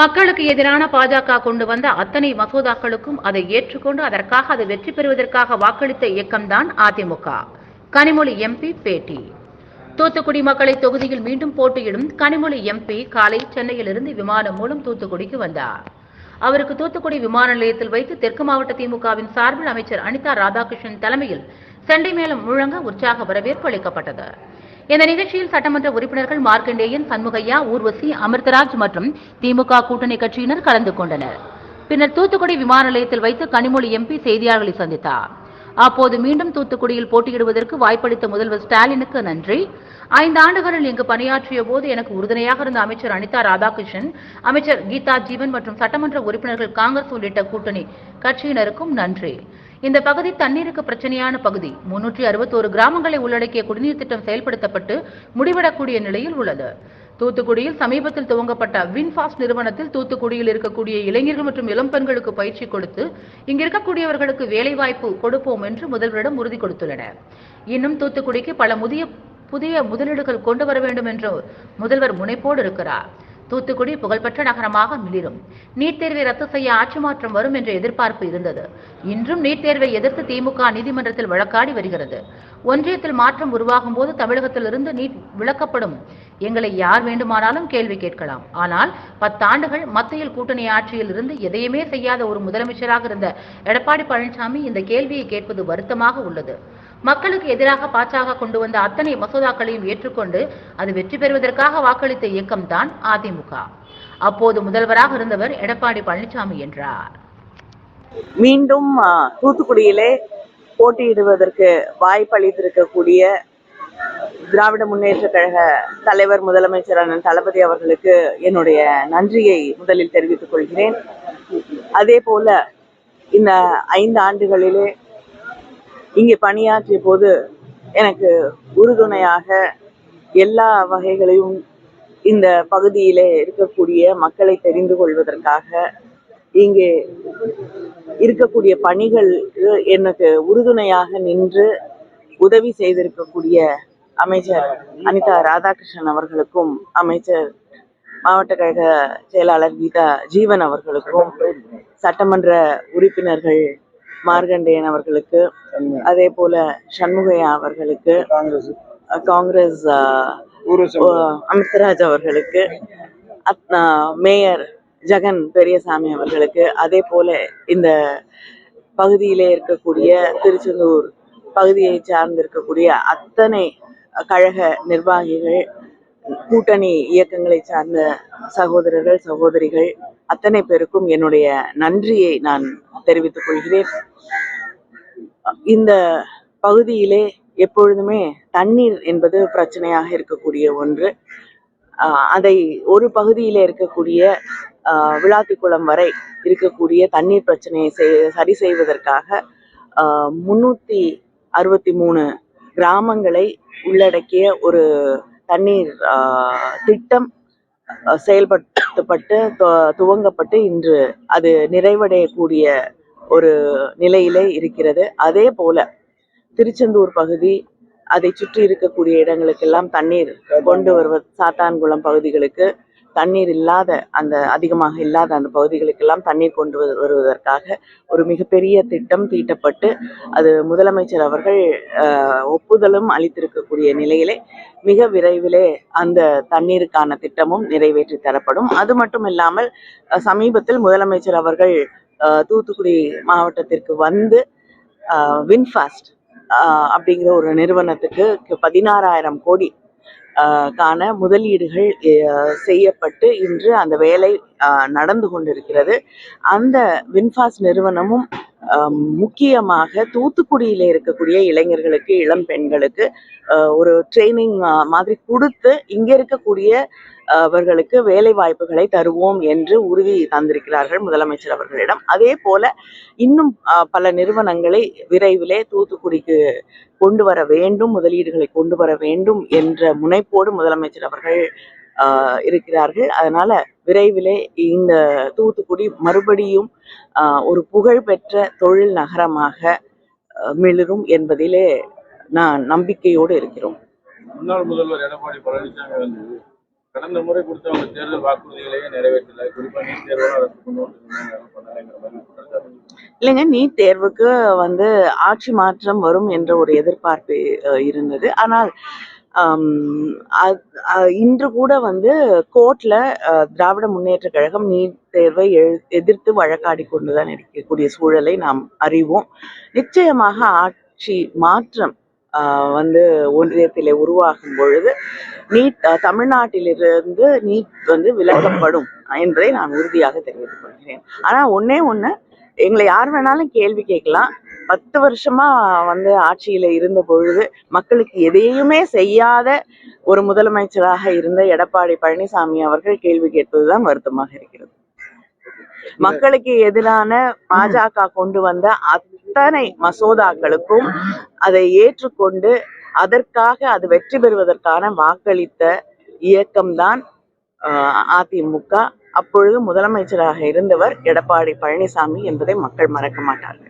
மக்களுக்கு எதிரான பாஜக கொண்டு வந்த அத்தனை மசோதாக்களுக்கும் அதை ஏற்றுக்கொண்டு அதற்காக அது வெற்றி பெறுவதற்காக வாக்களித்த இயக்கம்தான் அதிமுக. கனிமொழி எம்பி பேட்டி. தூத்துக்குடி மக்களை தொகுதியில் மீண்டும் போட்டியிடும் கனிமொழி எம்பி காலை சென்னையிலிருந்து விமானம் மூலம் தூத்துக்குடிக்கு வந்தார். அவருக்கு தூத்துக்குடி விமான நிலையத்தில் வைத்து தெற்கு மாவட்ட திமுகவின் சார்பில் அமைச்சர் அனிதா ராதாகிருஷ்ணன் தலைமையில் செண்டை மேளம் முழங்க உற்சாக வரவேற்பு அளிக்கப்பட்டது. இந்த நிகழ்ச்சியில் சட்டமன்ற உறுப்பினர்கள் மார்க்கண்டேயன் சண்முகையா ஊர்வசி அமிர்தராஜ் மற்றும் திமுக கூட்டணி கட்சியினர் கலந்து கொண்டனர். பின்னர் தூத்துக்குடி விமான நிலையத்தில் வைத்து கனிமொழி எம்பி செய்தியாளர்களை சந்தித்தார். அப்போது மீண்டும் தூத்துக்குடியில் போட்டியிடுவதற்கு வாய்ப்பளித்த முதல்வர் ஸ்டாலினுக்கு நன்றி. ஐந்து ஆண்டுகளில் இங்கு பணியாற்றிய போது எனக்கு உறுதுணையாக இருந்த அமைச்சர் அனிதா ராதாகிருஷ்ணன் அமைச்சர் கீதா ஜீவன் மற்றும் சட்டமன்ற உறுப்பினர்கள் காங்கிரஸ் உள்ளிட்ட கூட்டணி கட்சியினருக்கும் நன்றி. இந்த பகுதி தண்ணீருக்கு பிரச்சனையான பகுதி. முன்னூற்றி அறுபத்தோரு கிராமங்களை உள்ளடக்கிய குடிநீர் திட்டம் செயல்படுத்தப்பட்டு முடிவிடக்கூடிய நிலையில் உள்ளது. தூத்துக்குடியில் சமீபத்தில் துவங்கப்பட்ட வின்ஃபாஸ்ட் நிறுவனத்தில் தூத்துக்குடியில் இருக்கக்கூடிய இளைஞர்கள் மற்றும் இளம் பெண்களுக்கு பயிற்சி கொடுத்து இங்கு இருக்கக்கூடியவர்களுக்கு வேலைவாய்ப்பு கொடுப்போம் என்று முதல்வரிடம் உறுதி கொடுத்துள்ளனர். இன்னும் தூத்துக்குடிக்கு பல முதிய புதிய முதலீடுகள் கொண்டு வர வேண்டும் என்று முதல்வர் முனைப்போடு இருக்கிறார். தூத்துக்குடி புகழ்பெற்ற நகரமாக மிளிரும். நீட் தேர்வை ரத்து செய்ய ஆட்சி மாற்றம் வரும் என்ற எதிர்பார்ப்பு இருந்தது. இன்றும் நீட் தேர்வை எதிர்த்து திமுக நீதிமன்றத்தில் வழக்காடி வருகிறது. ஒன்றியத்தில் மாற்றம் உருவாகும் போது தமிழகத்திலிருந்து நீட் விளக்கப்படும் எங்களை யார் வேண்டுமானாலும் கேள்வி கேட்கலாம். ஆனால் பத்தாண்டுகள் மத்தியில் கூட்டணி ஆட்சியில் இருந்து எதையுமே செய்யாத ஒரு முதலமைச்சராக இருந்த எடப்பாடி பழனிசாமி இந்த கேள்வியை கேட்பது வருத்தமாக உள்ளது. மக்களுக்கு எதிராக பாஜக கொண்டு வந்த அத்தனை மசோதாக்களையும் ஏற்றுக்கொண்டு அது வெற்றி பெறுவதற்காக வாக்களித்த இயக்கம்தான் அதிமுக. அப்போது முதல்வராக இருந்தவர் எடப்பாடி பழனிசாமி என்றார். மீண்டும் தூத்துக்குடியிலே போட்டியிடுவதற்கு வாய்ப்பளித்திருக்கக்கூடிய திராவிட முன்னேற்ற கழக தலைவர் முதலமைச்சர் அண்ணன் தளபதி அவர்களுக்கு என்னுடைய நன்றியை முதலில் தெரிவித்துக் கொள்கிறேன். அதே போல இந்த ஐந்து ஆண்டுகளிலே இங்கே பணியாற்றிய போது எனக்கு உறுதுணையாக எல்லா வகைகளையும் இந்த பகுதியிலே இருக்கக்கூடிய மக்களை தெரிந்து கொள்வதற்காக இங்கே இருக்கக்கூடிய பணிகள் எனக்கு உறுதுணையாக நின்று உதவி செய்திருக்கக்கூடிய அமைச்சர் அனிதா ராதாகிருஷ்ணன் அவர்களுக்கும் அமைச்சர் மாவட்ட கழக செயலாளர் கீதா ஜீவன் அவர்களுக்கும் சட்டமன்ற உறுப்பினர்கள் மார்கண்டேயன் அவர்களுக்கு அதே போல சண்முகையா அவர்களுக்கு காங்கிரஸ். அமிர்தராஜ் அவர்களுக்கு மேயர் ஜெகன் பெரியசாமி அவர்களுக்கு அதே போல இந்த பகுதியிலே இருக்கக்கூடிய திருச்செந்தூர் பகுதியை சார்ந்திருக்கக்கூடிய அத்தனை கழக நிர்வாகிகள் கூட்டணி இயக்கங்களை சார்ந்த சகோதரர்கள் சகோதரிகள் அத்தனை பேருக்கும் என்னுடைய நன்றியை நான் தெரிவித்துக் கொள்கிறேன். இந்த பகுதியிலே எப்பொழுதுமே தண்ணீர் என்பது பிரச்சனையாக இருக்கக்கூடிய ஒன்று. ஆஹ் அதை ஒரு பகுதியில் இருக்கக்கூடிய ஆஹ் விளாத்திக்குளம் வரை இருக்கக்கூடிய தண்ணீர் பிரச்சனையை செய்- சரி செய்வதற்காக ஆஹ் முன்னூத்தி அறுபத்தி மூணு கிராமங்களை உள்ளடக்கிய ஒரு தண்ணீர் ஆஹ் திட்டம் செயல்பட்டு செயல்படுத்தப்பட்டு துவ- துவங்கப்பட்டு இன்று அது நிறைவடையக்கூடிய ஒரு நிலையிலே இருக்கிறது. அதே போல திருச்செந்தூர் பகுதி அதை சுற்றி இருக்கக்கூடிய இடங்களுக்கெல்லாம் தண்ணீர் கொண்டு வருவது சாத்தான்குளம் பகுதிகளுக்கு தண்ணீர் இல்லாத அந்த அதிகமாக இல்லாத அந்த பகுதிகளுக்கெல்லாம் தண்ணீர் கொண்டு வருவதற்காக ஒரு மிகப்பெரிய திட்டம் தீட்டப்பட்டு அது முதலமைச்சர் அவர்கள் ஒப்புதலும் அளித்திருக்கக்கூடிய நிலையிலே மிக விரைவிலே அந்த தண்ணீருக்கான திட்டமும் நிறைவேற்றி தரப்படும். அது மட்டும் இல்லாமல் சமீபத்தில் முதலமைச்சர் அவர்கள் தூத்துக்குடி மாவட்டத்திற்கு வந்து வின்ஃபாஸ்ட் அப்படிங்கிற ஒரு நிறுவனத்துக்கு பதினாறாயிரம் கோடி கான முதலீடுகள் செய்யப்பட்டு இன்று அந்த வேலை நடந்து கொண்டிருக்கிறது. அந்த வின்ஃபாஸ் நிறுவனமும் முக்கியமாக தூத்துக்குடியில இருக்கக்கூடிய இளைஞர்களுக்கு இளம் பெண்களுக்கு ஆஹ், ஒரு ட்ரைனிங் மாதிரி கொடுத்து இங்கே இருக்கக்கூடிய அவர்களுக்கு வேலை வாய்ப்புகளை தருவோம் என்று உறுதி தந்திருக்கிறார்கள் முதலமைச்சர் அவர்களிடம். அதே போல இன்னும் பல நிறுவனங்களை விரைவிலே தூத்துக்குடிக்கு கொண்டு வர வேண்டும் முதலீடுகளை கொண்டு வர வேண்டும் என்ற முனைப்போடு முதலமைச்சர் அவர்கள் ஆஹ், இருக்கிறார்கள். அதனால விரைவிலே இந்த தூத்துக்குடி மறுபடியும் ஒரு புகழ்பெற்ற தொழில் நகரமாக மிளிரும் என்பதிலே நான் நம்பிக்கையோடு இருக்கிறோம். முன்னாள் முதல்வர் எடப்பாடி பழனிசாமி வந்து கடந்த முறை கொடுத்தவங்க தேர்தல் வாக்குறுதிகளையே நிறைவேற்றல. குறிப்பா நீட் தேர்வு இல்லைங்க நீட் தேர்வுக்கு வந்து ஆட்சி மாற்றம் வரும் என்ற ஒரு எதிர்பார்ப்பு இருந்தது. ஆனால் இன்று கூட வந்து கோர்ட்ல திராவிட முன்னேற்ற கழகம் நீட் தேர்வை எதிர்த்து வழக்காடி கொண்டுதான் இருக்கக்கூடிய சூழலை நாம் அறிவோம். நிச்சயமாக ஆட்சி மாற்றம் வந்து ஒன்றியத்திலே உருவாகும் பொழுது நீட் தமிழ்நாட்டிலிருந்து நீட் வந்து விலக்கப்படும் என்பதை நான் உறுதியாக தெரிவித்துக் கொள்கிறேன். ஆனா ஒன்னே ஒண்ணு எங்களை யார் வேணாலும் கேள்வி கேட்கலாம். பத்து வருஷமா வந்து ஆட்சியில இருந்த பொழுது மக்களுக்கு எதையுமே செய்யாத ஒரு முதலமைச்சராக இருந்த எடப்பாடி பழனிசாமி அவர்கள் கேள்வி கேட்பதுதான் வருத்தமாக இருக்கிறது. மக்களுக்கு எதிரான பாஜக கொண்டு வந்த அத்தனை மசோதாக்களுக்கும் அதை ஏற்றுக்கொண்டு அதற்காக அது வெற்றி பெறுவதற்கான வாக்களித்த இயக்கம்தான் ஆஹ், அதிமுக. அப்பொழுது முதலமைச்சராக இருந்தவர் எடப்பாடி பழனிசாமி என்பதை மக்கள் மறக்க மாட்டார்கள்.